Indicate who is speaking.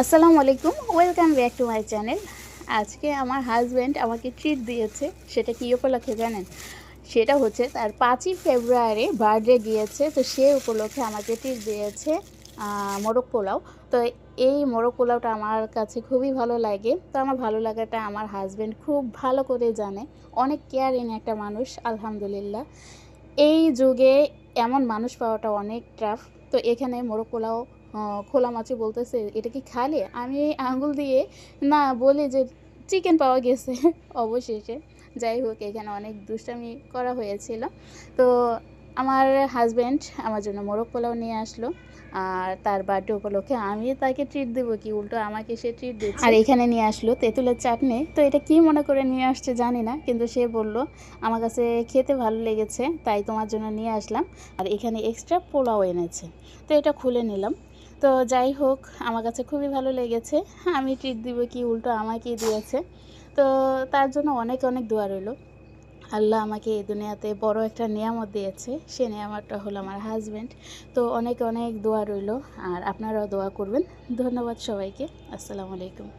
Speaker 1: আসসালামু আলাইকুম, welcome back to my channel. আজকে আমার হাজব্যান্ড আমাকে ট্রিট দিয়েছে, সেটা কী উপলক্ষে জানেন? সেটা হচ্ছে তার পাঁচই ফেব্রুয়ারি বার্থডে গিয়েছে তো সে উপলক্ষে আমাকে ট্রিট দিয়েছে মোরগ পোলাও। তো এই মোরগ পোলাওটা আমার কাছে খুবই ভালো লাগে। তো আমার ভালো লাগাটা আমার হাজব্যান্ড খুব ভালো করে জানে। অনেক কেয়ারিং একটা মানুষ, আলহামদুলিল্লাহ। এই যুগে এমন মানুষ পাওয়াটা অনেক টাফ তো এখানে মোরগ পোলাও খোলা মাছি বলতেছে, এটা কি খালে? আমি আঙ্গুল দিয়ে, না, বলি যে চিকেন পাওয়া গেছে। অবশেষে। যাই হোক, এখানে অনেক দুষ্টামি করা হয়েছিল। তো আমার হাজব্যান্ড আমার জন্য মোরগ পোলাও নিয়ে আসলো। আর তার বার্থডে উপলক্ষে আমি তাকে ট্রিট দেবো কি উল্টো আমাকে সে ট্রিট দিচ্ছে। আর এখানে নিয়ে আসলো তেঁতুলের চাটনি। তো এটা কি মনে করে নিয়ে আসছে জানি না, কিন্তু সে বলল, আমার কাছে খেতে ভালো লেগেছে, তাই তোমার জন্য নিয়ে আসলাম। আর এখানে এক্সট্রা পোলাও এনেছে। তো এটা খুলে নিলাম। তো যাই হোক, আমার কাছে খুবই ভালো লেগেছে। আমি ট্রিট দিব কি, উল্টো আমাকেই দিয়েছে। তো তার জন্য অনেক অনেক দোয়া রইল। আল্লাহ আমাকে এই দুনিয়াতে বড় একটা নিয়ামত দিয়েছে। সে নিয়ামতটা হলো আমার হাজব্যান্ড তো অনেক অনেক দোয়া রইল। আর আপনারাও দোয়া করবেন। ধন্যবাদ সবাইকে। আসসালামু আলাইকুম।